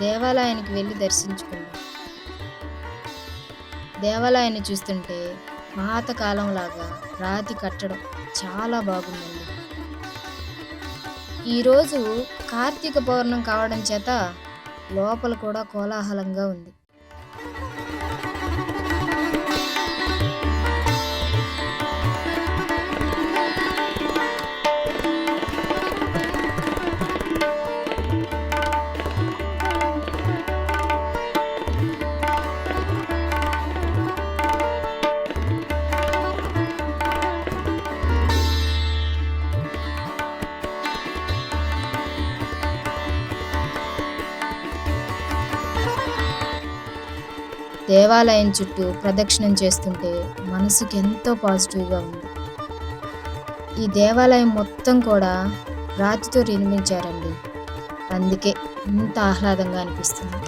దేవాలయానికి వెళ్ళి దర్శించుకున్నాం. దేవాలయాన్ని చూస్తుంటే పాతకాలంలాగా రాతి కట్టడం చాలా బాగుందండి. ఈరోజు కార్తీక పౌర్ణం కావడం చేత లోపల కూడా కోలాహలంగా ఉంది. దేవాలయం చుట్టూ ప్రదక్షిణం చేస్తుంటే మనసుకి ఎంతో పాజిటివ్గా ఉంది. ఈ దేవాలయం మొత్తం కూడా రాతితో నిర్మించారండి. అందుకే ఇంత ఆహ్లాదంగా అనిపిస్తుంది.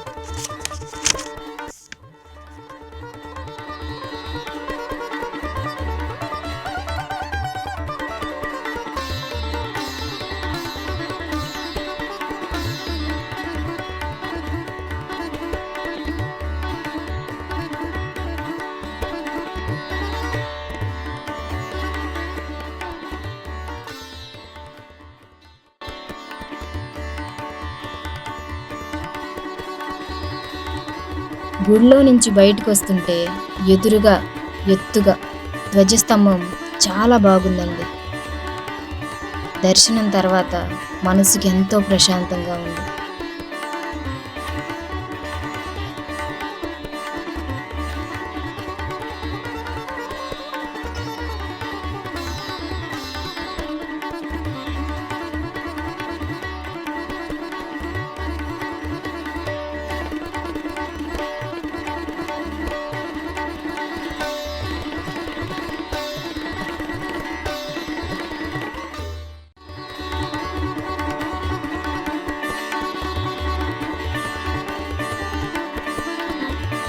గుడిలో నుంచి బయటకు వస్తుంటే ఎదురుగా ఎత్తుగా ధ్వజస్తంభం చాలా బాగుందండి. దర్శనం తర్వాత మనసుకి ఎంతో ప్రశాంతంగా ఉంది.